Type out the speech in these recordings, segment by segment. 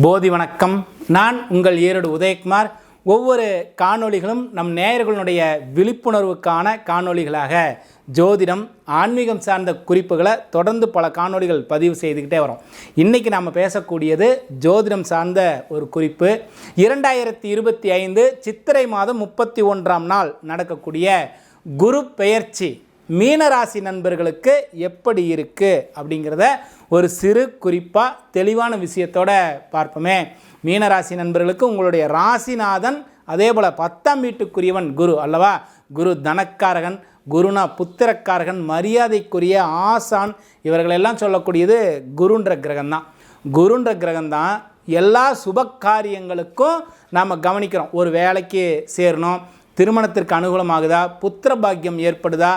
போதி வணக்கம். நான் உங்கள் ஈரோடு உதயகுமார். ஒவ்வொரு காணொளிகளும் நம் நேயர்களுடைய விழிப்புணர்வுக்கான காணொளிகளாக ஜோதிடம் ஆன்மீகம் சார்ந்த குறிப்புகளை தொடர்ந்து பல காணொளிகள் பதிவு செய்துக்கிட்டே வரோம். இன்றைக்கி நாம் பேசக்கூடியது ஜோதிடம் சார்ந்த ஒரு குறிப்பு. இரண்டாயிரத்தி இருபத்தி ஐந்து சித்திரை மாதம் முப்பத்தி ஒன்றாம் நாள் நடக்கக்கூடிய குரு பெயர்ச்சி. மீனராசி நண்பர்களுக்கு எப்படி இருக்குது அப்படிங்கிறத ஒரு சிறு குறிப்பாக தெளிவான விஷயத்தோட பார்ப்போமே. மீனராசி நண்பர்களுக்கு உங்களுடைய ராசிநாதன் அதே போல் பத்தாம் வீட்டுக்குரியவன் குரு அல்லவா? குரு தனக்காரகன் குருனா புத்திரக்காரகன் மரியாதைக்குரிய ஆசான் இவர்களெல்லாம் சொல்லக்கூடியது குருன்ற கிரகம்தான். குருன்ற கிரகம்தான் எல்லா சுப காரியங்களுக்கும் நாம் கவனிக்கிறோம். ஒரு வேலைக்கு சேரணும் திருமணத்திற்கு அனுகூலமாகுதா? புத்திர பாக்கியம் ஏற்படுதா?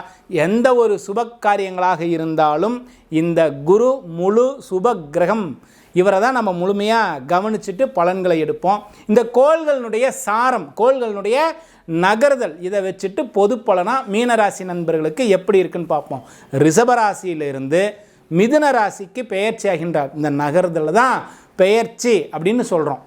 எந்த ஒரு சுப காரியங்களாக இருந்தாலும் இந்த குரு முழு சுப கிரகம் இவரை தான் நம்ம முழுமையாக கவனிச்சுட்டு பலன்களை எடுப்போம். இந்த கோள்களினுடைய சாரம் கோள்களினுடைய நகர்தல் இதை வச்சுட்டு பொது பலனாக மீனராசி நண்பர்களுக்கு எப்படி இருக்குன்னு பார்ப்போம். ரிஷபராசியிலிருந்து மிதுன ராசிக்கு பெயர்ச்சி ஆகின்றார் இந்த நகர்தல் தான் பெயர்ச்சி அப்படின்னு சொல்கிறோம்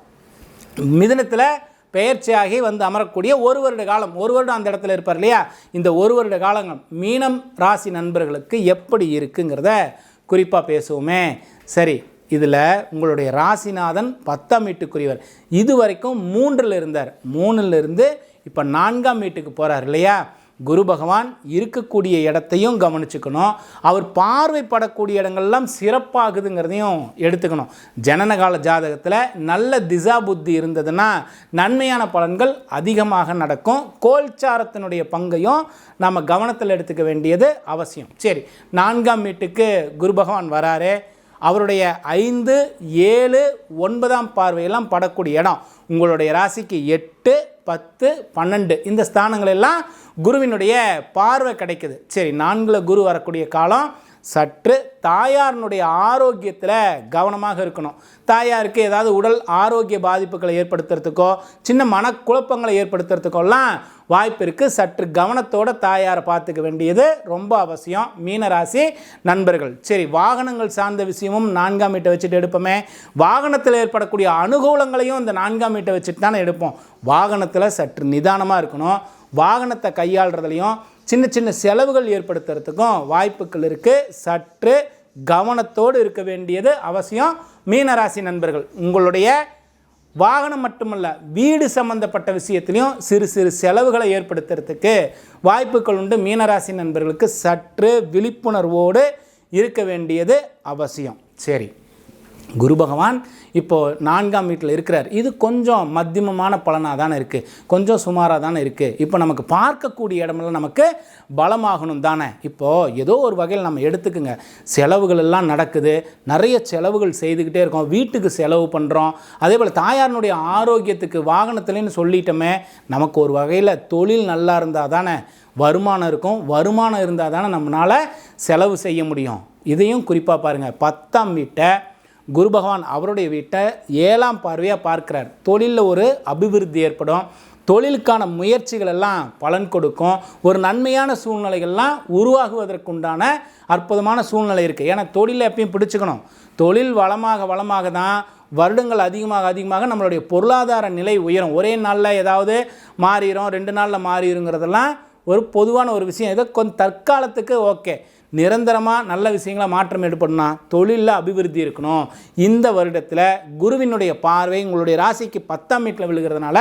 மிதுனத்தில் பெயர்ச்சியாகி வந்து அமரக்கூடிய ஒரு வருட காலம் ஒரு வருடம் அந்த இடத்துல இருப்பார் இல்லையா? இந்த ஒரு வருட காலங்கள் மீனம் ராசி நண்பர்களுக்கு எப்படி இருக்குங்கிறத குறிப்பாக பேசுவோமே. சரி இதில் உங்களுடைய ராசிநாதன் பத்தாம் வீட்டுக்குரியவர். இது வரைக்கும் மூன்றில் இருந்தார். மூணுல இருந்து இப்போ நான்காம் வீட்டுக்கு போகிறார் இல்லையா? குரு பகவான் இருக்கக்கூடிய இடத்தையும் கவனிச்சுக்கணும். அவர் பார்வைப்படக்கூடிய இடங்கள்லாம் சிறப்பாகுதுங்கிறதையும் எடுத்துக்கணும். ஜனனகால ஜாதகத்தில் நல்ல திசா புத்தி இருந்ததுன்னா நன்மையான பலன்கள் அதிகமாக நடக்கும். கோல்சாரத்தினுடைய பங்கையும் நம்ம கவனத்தில் எடுத்துக்க வேண்டியது அவசியம். சரி நான்காம் வீட்டுக்கு குரு பகவான் வராரு. அவருடைய ஐந்து ஏழு ஒன்பதாம் பார்வையெல்லாம் படக்கூடிய இடம். உங்களுடைய ராசிக்கு எட்டு பத்து பன்னெண்டு. இந்த ஸ்தானங்கள் எல்லாம் குருவினுடைய பார்வை கிடைக்குது. சரி நான்கில் குரு வரக்கூடிய காலம் சற்று தாயாரினுடைய ஆரோக்கியத்தில் கவனமாக இருக்கணும். தாயாருக்கு ஏதாவது உடல் ஆரோக்கிய பாதிப்புகளை ஏற்படுத்துறதுக்கோ சின்ன மனக்குழப்பங்களை ஏற்படுத்துறதுக்கோலாம் வாய்ப்பு இருக்குது சற்று கவனத்தோட தாயாரை பார்த்துக்க வேண்டியது ரொம்ப அவசியம். மீனராசி நண்பர்கள். சரி வாகனங்கள் சார்ந்த விஷயமும் நான்காம் வீட்டை வச்சுட்டு எடுப்போமே. வாகனத்தில் ஏற்படக்கூடிய அனுகூலங்களையும் இந்த நான்காம் வீட்டை வச்சுட்டு தானே எடுப்போம். வாகனத்தில் சற்று நிதானமாக இருக்கணும். வாகனத்தை கையாளுறதுலையும் சின்ன சின்ன செலவுகள் ஏற்படுத்துறதுக்கும் வாய்ப்புகள் இருக்குது சற்று கவனத்தோடு இருக்க வேண்டியது அவசியம். மீனராசி நண்பர்கள் உங்களுடைய வாகனம் மட்டுமல்ல வீடு சம்பந்தப்பட்ட விஷயத்திலையும் சிறு சிறு செலவுகளை ஏற்படுத்துறதுக்கு வாய்ப்புகள் உண்டு. மீனராசி நண்பர்களுக்கு சற்று விழிப்புணர்வோடு இருக்க வேண்டியது அவசியம். சரி குரு பகவான் இப்போது நான்காம் வீட்டில் இருக்கிறார். இது கொஞ்சம் மத்தியமமான பலனாக தானே இருக்குது கொஞ்சம் சுமாராக தானே இருக்குது இப்போ நமக்கு பார்க்கக்கூடிய இடமெல்லாம் நமக்கு பலமாகணும் தானே. இப்போது ஏதோ ஒரு வகையில் நம்ம எடுத்துக்குங்க. செலவுகள் எல்லாம் நடக்குது. நிறைய செலவுகள் செய்துக்கிட்டே இருக்கோம். வீட்டுக்கு செலவு பண்ணுறோம் அதே போல் தாயாரினுடைய ஆரோக்கியத்துக்கு வாகனத்துலேன்னு சொல்லிட்டோமே நமக்கு ஒரு வகையில் தொழில் நல்லா இருந்தால் தானே வருமானம் இருக்கும். வருமானம் இருந்தால் தானே நம்மளால் செலவு செய்ய முடியும். இதையும் குறிப்பாக பாருங்கள் பத்தாம் வீட்டை குரு பகவான் அவருடைய வீட்டை ஏழாம் பார்வையாக பார்க்கிறார். தொழிலில் ஒரு அபிவிருத்தி ஏற்படும். தொழிலுக்கான முயற்சிகள் எல்லாம் பலன் கொடுக்கும். ஒரு நன்மையான சூழ்நிலைகள்லாம் உருவாகுவதற்குண்டான அற்புதமான சூழ்நிலை இருக்குது ஏன்னா தொழிலை எப்பயும் பிடிச்சிக்கணும். தொழில் வளமாக வளமாக தான் வருடங்கள் அதிகமாக அதிகமாக நம்மளுடைய பொருளாதார நிலை உயரும். ஒரே நாளில் ஏதாவது மாறிடும் ரெண்டு நாளில் மாறிடுங்கிறதெல்லாம் ஒரு பொதுவான ஒரு விஷயம். ஏதோ கொஞ்சம் தற்காலத்துக்கு ஓகே. நிரந்தரமாக நல்ல விஷயங்களை மாற்றம் ஏற்படணும்னா தொழிலில் அபிவிருத்தி இருக்கணும். இந்த வருடத்தில் குருவினுடைய பார்வை உங்களுடைய ராசிக்கு பத்தாம் வீட்டில் விழுகிறதுனால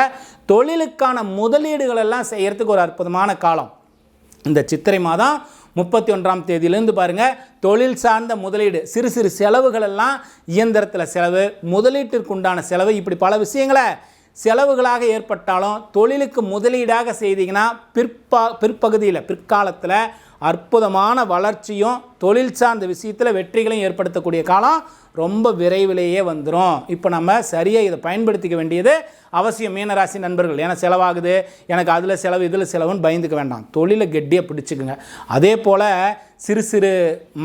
தொழிலுக்கான முதலீடுகள் எல்லாம் செய்யறதுக்கு ஒரு அற்புதமான காலம். இந்த சித்திரை மாதம் முப்பத்தி ஒன்றாம் தேதியிலேருந்து பாருங்கள் தொழில் சார்ந்த முதலீடு சிறு சிறு செலவுகளெல்லாம் இயந்திரத்தில் செலவு முதலீட்டிற்கு உண்டான செலவு இப்படி பல விஷயங்களை செலவுகளாக ஏற்பட்டாலும் தொழிலுக்கு முதலீடாக செய்தீங்கன்னா பிற்பா பிற்பகுதியில் பிற்காலத்தில் அற்புதமான வளர்ச்சியும் தொழில் சார்ந்த விஷயத்தில் வெற்றிகளையும் ஏற்படுத்தக்கூடிய காலம் ரொம்ப விரைவிலேயே வந்துடும் இப்போ நம்ம சரியாக இதை பயன்படுத்திக்க வேண்டியது அவசியம் மீனராசி நண்பர்கள். ஏன்னா செலவாகுது. எனக்கு அதில் செலவு இதில் செலவுன்னு பயந்துக்க வேண்டாம். தொழிலை கெட்டியாக பிடிச்சிக்குங்க. அதே போல் சிறு சிறு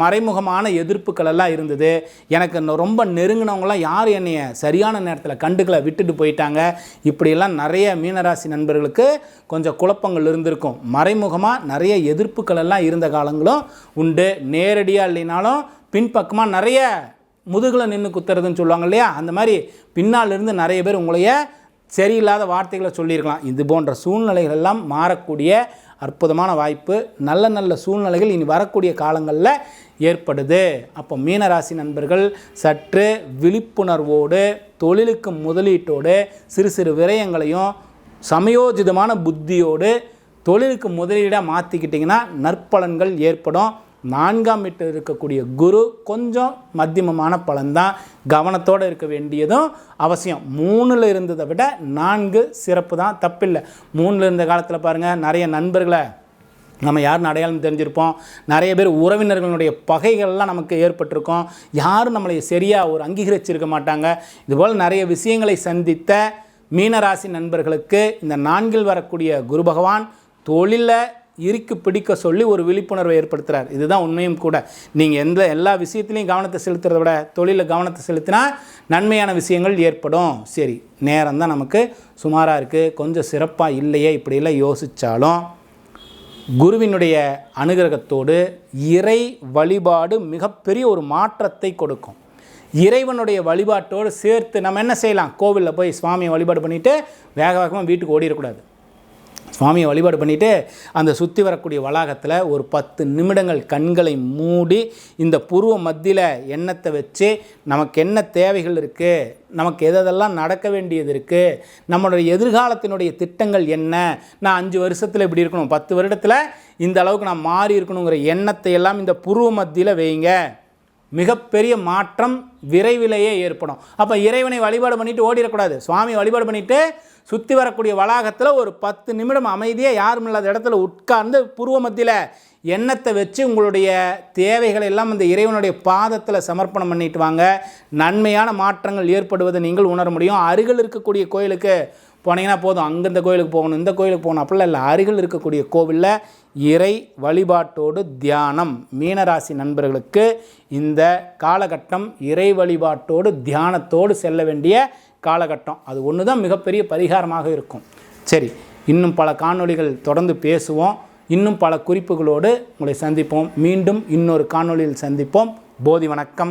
மறைமுகமான எதிர்ப்புகள் எல்லாம் இருந்தது. எனக்கு ரொம்ப நெருங்கினவங்களாம் யார் என்னைய சரியான நேரத்தில் கண்டுக்களை விட்டுட்டு போயிட்டாங்க. இப்படியெல்லாம் நிறைய மீனராசி நண்பர்களுக்கு கொஞ்சம் குழப்பங்கள் இருந்திருக்கும். மறைமுகமாக நிறைய எதிர்ப்புகள் எல்லாம் இருந்த காலங்களும் உண்டு. நேரடியாக இல்லைனாலும் பின்பக்கமாக நிறைய முதுகில் நின்று குத்துறதுன்னு சொல்லுவாங்க இல்லையா? அந்த மாதிரி பின்னால் இருந்து நிறைய பேர் உங்களைய சரியில்லாத வார்த்தைகளை சொல்லியிருக்கலாம். இது போன்ற சூழ்நிலைகள் எல்லாம் மாறக்கூடிய அற்புதமான வாய்ப்பு. நல்ல நல்ல சூழ்நிலைகள் இனி வரக்கூடிய காலங்களில் ஏற்படுது. அப்போ மீனராசி நண்பர்கள் சற்று விழிப்புணர்வோடு தொழிலுக்கு முதலீட்டோடு சிறு சிறு விரயங்களையும் சமயோஜிதமான புத்தியோடு தொழிலுக்கு முதலீடாக மாற்றிக்கிட்டிங்கன்னா நற்பலன்கள் ஏற்படும். நான்காம் வீட்டில் இருக்கக்கூடிய குரு கொஞ்சம் மத்தியமமான பலன்தான். கவனத்தோடு இருக்க வேண்டியதும் அவசியம். மூணில் இருந்ததை விட நான்கு சிறப்பு தான். தப்பில்லை. மூணில் இருந்த காலத்தில் பாருங்கள் நிறைய நண்பர்களை நம்ம யாருன்னு அடையாளம் தெரிஞ்சிருப்போம். நிறைய பேர் உறவினர்களுடைய பகைகள்லாம் நமக்கு ஏற்பட்டிருக்கோம். யாரும் நம்மளை சரியாக ஒரு அங்கீகரிச்சிருக்க மாட்டாங்க. இதுபோல் நிறைய விஷயங்களை சந்தித்த மீனராசி நண்பர்களுக்கு இந்த நான்கில் வரக்கூடிய குரு பகவான் தொழிலை இறுக்கி பிடிக்க சொல்லி ஒரு விழிப்புணர்வை ஏற்படுத்துகிறார் இதுதான் உண்மையும் கூட. நீங்கள் எந்த எல்லா விஷயத்துலையும் கவனத்தை செலுத்துறத விட தொழிலில் கவனத்தை செலுத்தினா நன்மையான விஷயங்கள் ஏற்படும். சரி நேரம் தான் நமக்கு. சுமாராக இருக்குது கொஞ்சம் சிறப்பாக இல்லையே இப்படிலாம் யோசித்தாலும் குருவினுடைய அனுகிரகத்தோடு இறை வழிபாடு மிகப்பெரிய ஒரு மாற்றத்தை கொடுக்கும். இறைவனுடைய வழிபாட்டோடு சேர்த்து நம்ம என்ன செய்யலாம்? கோவிலில் போய் சுவாமியை வழிபாடு பண்ணிவிட்டு வேக வேகமாக வீட்டுக்கு ஓடிடக்கூடாது. சுவாமியை வழிபாடு பண்ணிவிட்டு அந்த சுற்றி வரக்கூடிய வளாகத்தில் ஒரு பத்து நிமிடங்கள் கண்களை மூடி இந்த புருவ மத்தியில் எண்ணத்தை வச்சு நமக்கு என்ன தேவைகள் இருக்குது நமக்கு எதெல்லாம் நடக்க வேண்டியது இருக்குது நம்மளுடைய எதிர்காலத்தினுடைய திட்டங்கள் என்ன? நான் அஞ்சு வருஷத்தில் இப்படி இருக்கணும். பத்து வருடத்தில் இந்த அளவுக்கு நான் மாறி இருக்கணுங்கிற எண்ணத்தை எல்லாம் இந்த புருவ மத்தியில் வைங்க. மிகப்பெரிய மாற்றம் விரைவிலேயே ஏற்படும். அப்போ இறைவனை வழிபாடு பண்ணிட்டு ஓடிடக்கூடாது. சுவாமி வழிபாடு பண்ணிட்டு சுற்றி வரக்கூடிய வளாகத்தில் ஒரு பத்து நிமிடம் அமைதியாக யாரும் இல்லாத இடத்துல உட்கார்ந்து பூர்வ மத்தியில் எண்ணத்தை வச்சு உங்களுடைய தேவைகளை எல்லாம் அந்த இறைவனுடைய பாதத்தில் சமர்ப்பணம் பண்ணிட்டு வாங்க. நன்மையான மாற்றங்கள் ஏற்படுவதை நீங்கள் உணர முடியும். அருகில் இருக்கக்கூடிய கோயிலுக்கு போனீங்கன்னா போதும். அங்கே இந்த கோயிலுக்கு போகணும் இந்த கோயிலுக்கு போகணும். அப்படிலாம் இல்லை. அருகில் இருக்கக்கூடிய கோவிலில் இறை வழிபாட்டோடு தியானம். மீனராசி நண்பர்களுக்கு இந்த காலகட்டம் இறை வழிபாட்டோடு தியானத்தோடு செல்ல வேண்டிய காலகட்டம். அது ஒன்று தான் மிகப்பெரிய பரிகாரமாக இருக்கும். சரி இன்னும் பல காணொளிகள் தொடர்ந்து பேசுவோம். இன்னும் பல குறிப்புகளோடு உங்களை சந்திப்போம். மீண்டும் இன்னொரு காணொளியில் சந்திப்போம். போதி வணக்கம்.